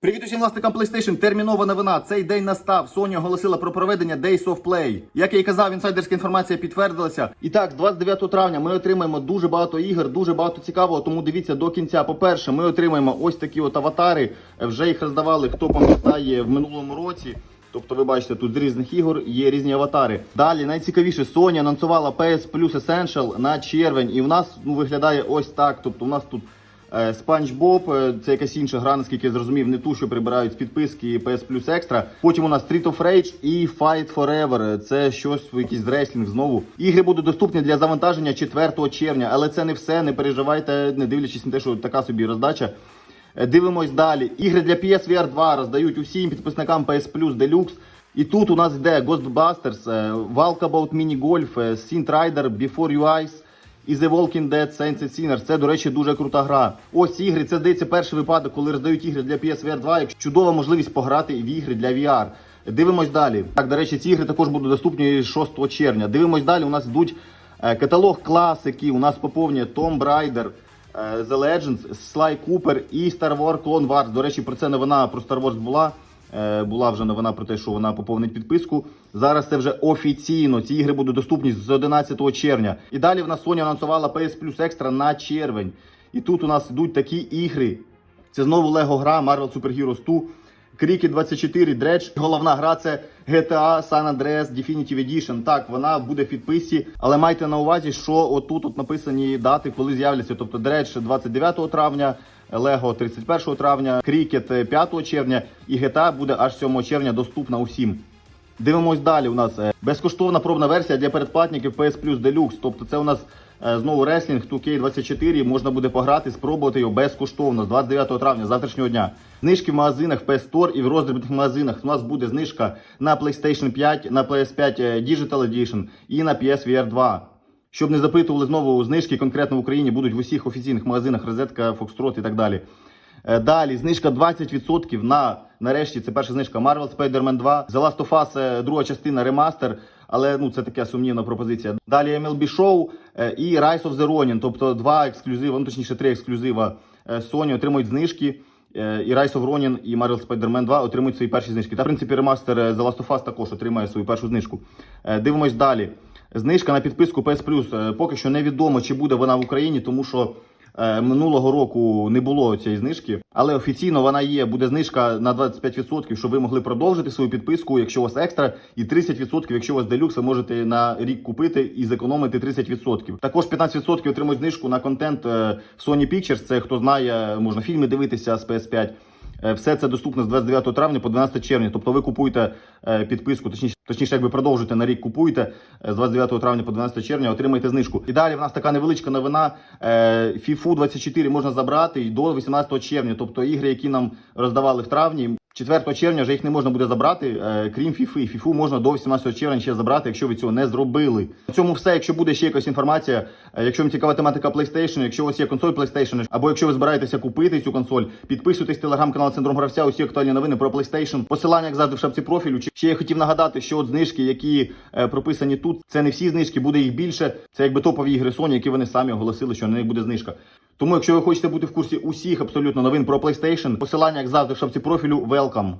Привіт усім власникам PlayStation. Термінова новина. Цей день настав. Sony оголосила про проведення Days of Play. Як я і казав, інсайдерська інформація підтвердилася. І так, з 29 травня ми отримаємо дуже багато ігор, дуже багато цікавого. Тому дивіться до кінця. По-перше, ми отримаємо ось такі от аватари. Вже їх роздавали, хто пам'ятає в минулому році. Тобто, ви бачите, тут з різних ігор є різні аватари. Далі найцікавіше, Sony анонсувала PS Plus Essential на червень, і в нас ну виглядає ось так. Тобто, у нас тут Спанч Боб, е, це якась інша гра, наскільки я зрозумів, не ту, що прибирають з підписки PS Plus Extra. Потім у нас Street of Rage і Fight Forever. Це щось, якийсь реслінг знову. Ігри будуть доступні для завантаження 4 червня, але це не все. Не переживайте, не дивлячись на те, що така собі роздача. Е, Дивимось далі. Ігри для PSVR 2 роздають усім підписникам PS Plus Deluxe. І тут у нас йде Ghostbusters, е, Walkabout Mini Golf, е, Synth Rider, Before Your Eyes і The Walking Dead Saints and Sinners. Це, до речі, дуже крута гра. Ось ігри. Це здається перший випадок, коли роздають ігри для PSVR 2. Як чудова можливість пограти в ігри для VR. Дивимось далі. Так, до речі, ці ігри також будуть доступні 6 червня. Дивимось далі. У нас йдуть е, каталог класики. У нас поповнює Tomb Raider, е, The Legends, Sly Cooper і Star Wars Clone Wars. До речі, про це новина про Star Wars була. Е, Була вже новина про те, що вона поповнить підписку. Зараз це вже офіційно. Ці ігри будуть доступні з 11 червня. І далі в нас Sony анонсувала PS Plus Extra на червень. І тут у нас йдуть такі ігри. Це знову Lego гра Marvel Super Heroes 2. Cricket 24 дреч. Головна гра це GTA San Andreas Definitive Edition. Так, вона буде в підписі, але майте на увазі, що отут от написані дати, коли з'являться. Тобто Dredge 29 травня, Лего 31 травня, Крікет 5 червня і GTA буде аж 7 червня доступна усім. Дивимось далі. У нас е, безкоштовна пробна версія для передплатників PS Plus Deluxe. Тобто це у нас е, знову реслінг 2K24. Можна буде пограти, спробувати його безкоштовно з 29 травня, завтрашнього дня. Знижки в магазинах в PS Store і в роздрібних магазинах. У нас буде знижка на PlayStation 5, на PS5 Digital Edition і на PSVR 2. Щоб не запитували знову знижки конкретно в Україні будуть в усіх офіційних магазинах Розетка, Foxtrot і так далі. Е, Далі знижка 20% на нарешті. Це перша знижка Marvel Spider-Man 2. The Last of Us, е, друга частина ремастер. Але ну це така сумнівна пропозиція. Далі MLB Show е, і Rise of the Ronin, тобто два ексклюзива, ну точніше три ексклюзива е, Sony отримують знижки. І Rise of Ronin, і Marvel Spider-Man 2 отримують свої перші знижки. Та в принципі ремастер The Last of Us також отримає свою першу знижку. Дивимось далі. Знижка на підписку PS Plus. Поки що невідомо, чи буде вона в Україні, тому що минулого року не було цієї знижки. Але офіційно вона є. Буде знижка на 25%, щоб ви могли продовжити свою підписку, якщо у вас екстра, і 30%, якщо у вас делюкс, ви можете на рік купити і зекономити 30%. Також 15% отримують знижку на контент е, Sony Pictures. Це хто знає, можна фільми дивитися з PS5. Е, Все це доступно з 29 травня по 12 червня. Тобто ви купуєте е, підписку, точніше, точніше, якби продовжуєте на рік купуєте е, з 29 травня по 12 червня, отримаєте знижку. І далі в нас така невеличка новина. Фіфу FIFA 24 можна забрати і до 18 червня. Тобто ігри, які нам роздавали в травні. 4 червня вже їх не можна буде забрати, е, крім FIFA. FIFA можна до 18 червня ще забрати, якщо ви цього не зробили. На цьому все. Якщо буде ще якась інформація, е, якщо вам цікава тематика PlayStation, якщо у вас є консоль PlayStation, або якщо ви збираєтеся купити цю консоль, підписуйтесь телеграм-канал Синдром Гравця. Усі актуальні новини про PlayStation. Посилання як завжди в шапці профілю. Ще я хотів нагадати, що от знижки, які е, прописані тут, це не всі знижки, буде їх більше. Це якби топові ігри Sony, які вони самі оголосили, що на них буде знижка. Тому, якщо ви хочете бути в курсі усіх абсолютно новин про PlayStation, посилання як завжди в шапці профілю. Welcome!